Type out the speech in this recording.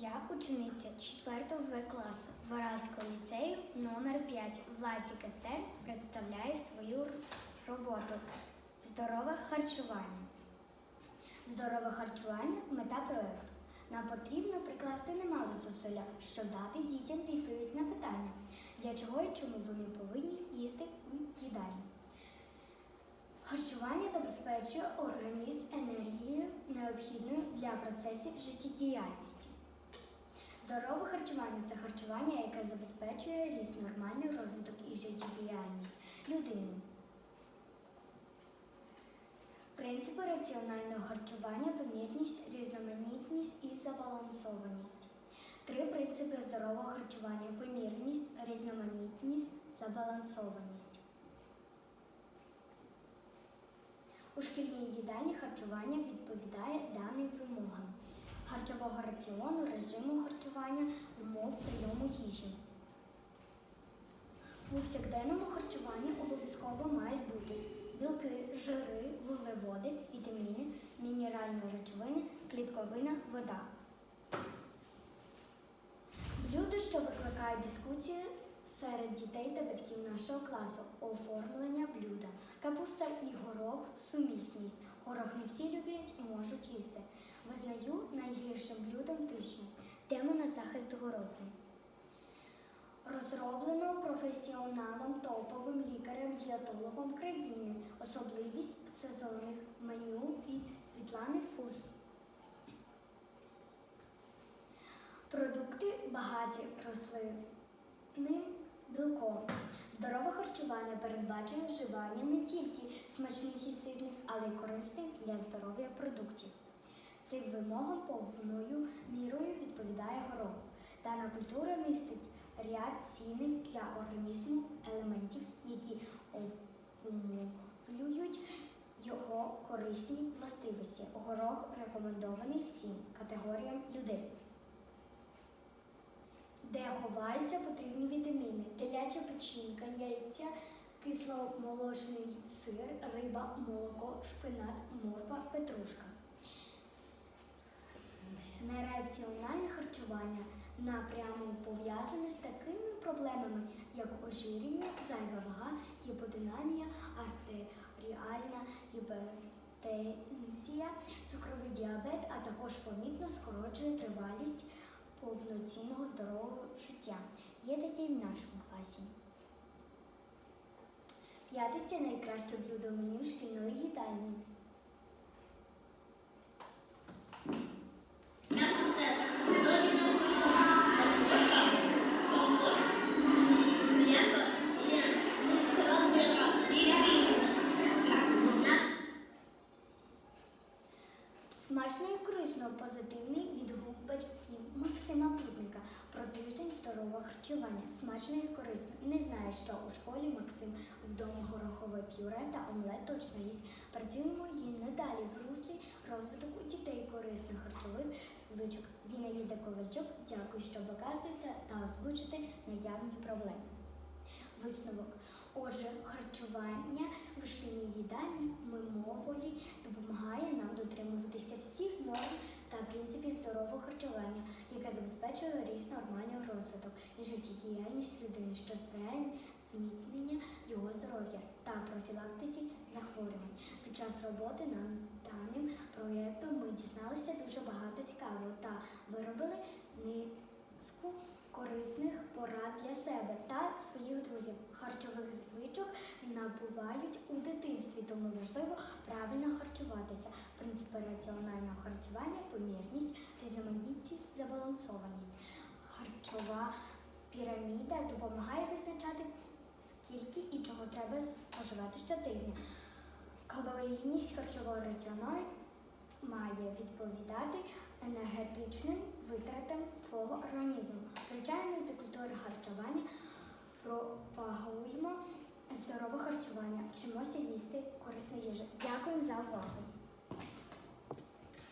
Я учениця 4 В класу Варазького ліцею номер 5 Власік Естер представляє свою роботу Здорове харчування. Здорове харчування мета проєкту. Нам потрібно прикласти немало зусилля, щоб дати дітям відповідь на питання, для чого і чому вони повинні їсти у їдальні. Харчування забезпечує організм енергією, необхідною для процесів життєдіяльності. Здорове харчування це харчування, яке забезпечує ріст, нормальний розвиток і життєдіяльність людини. Принципи раціонального харчування помірність, різноманітність і забалансованість. Три принципи здорового харчування помірність, різноманітність, забалансованість. У шкільній їдальні харчування відповідає даним вимогам харчового раціону, режиму харчування, умов прийому їжі. У повсякденному харчуванні обов'язково мають бути білки, жири, вуглеводи, вітаміни, мінеральні речовини, клітковина, вода. Блюда, що викликають дискусію серед дітей та батьків нашого класу. Оформлення блюда. Капуста і горох сумісність. Горох не всі люблять, можуть їсти. Визнаю найгіршим блюдом тижня. Тема на захист гороху. Розроблено професіоналом топовим лікарем-дієтологом країни. Особливість сезонних меню від Світлани Фус. Продукти багаті рослинним білком. Здорове харчування передбачує вживання не тільки смачних і ситних, але й корисних для здоров'я продуктів. Цим вимогам повною мірою відповідає горох. Дана культура містить ряд цінних для організму елементів, які обумовлюють його корисні властивості. Горох рекомендований всім категоріям людей де ховаються потрібні вітаміни, теляча печінка, яйця, кисломолочний сир, риба, молоко, шпинат, морква, петрушка. Нераціональне харчування напряму пов'язане з такими проблемами, як ожиріння, зайва вага, гіподинамія, артеріальна гіпертензія, цукровий діабет, а також помітно скорочує тривалість повноцінного здорового життя. Є таке і в нашому класі. П'ятиця найкраще блюдо меню шкільної їдальні. Корисно позитивний відгук батьків Максима Путника про тиждень здорового харчування. Смачно і корисно. Не знає, що у школі Максим вдома горохове пюре та омлет точно їсть. Працюємо і надалі в руслі розвиток у дітей корисних харчових звичок. Зінаїда Ковальчук, дякую, що показуєте та озвучите наявні проблеми. Висновок. Отже, харчування в шкільній їдальні мимоволі допомагає нам принципів здорового харчування, яке забезпечує ріст нормальний розвиток і життєдіяльність людини, що сприяє зміцнення його здоров'я та профілактиці захворювань. Під час роботи над даним проєктом ми дізналися дуже багато цікавого та виробили низку корисних порад для себе та своїх друзів. Харчових звичок набувають у дитинстві, тому важливо правильно харчуватися. Принципи раціонального харчування, помірність, різноманітність, забалансованість. Харчова піраміда допомагає визначати, скільки і чого треба споживати щотижня. Калорійність харчового раціону має відповідати енергетичним витратам твого організму. Включаємось до культури харчування, пропагуємо здорове харчування, вчимося їсти корисну їжу. Дякуємо за увагу.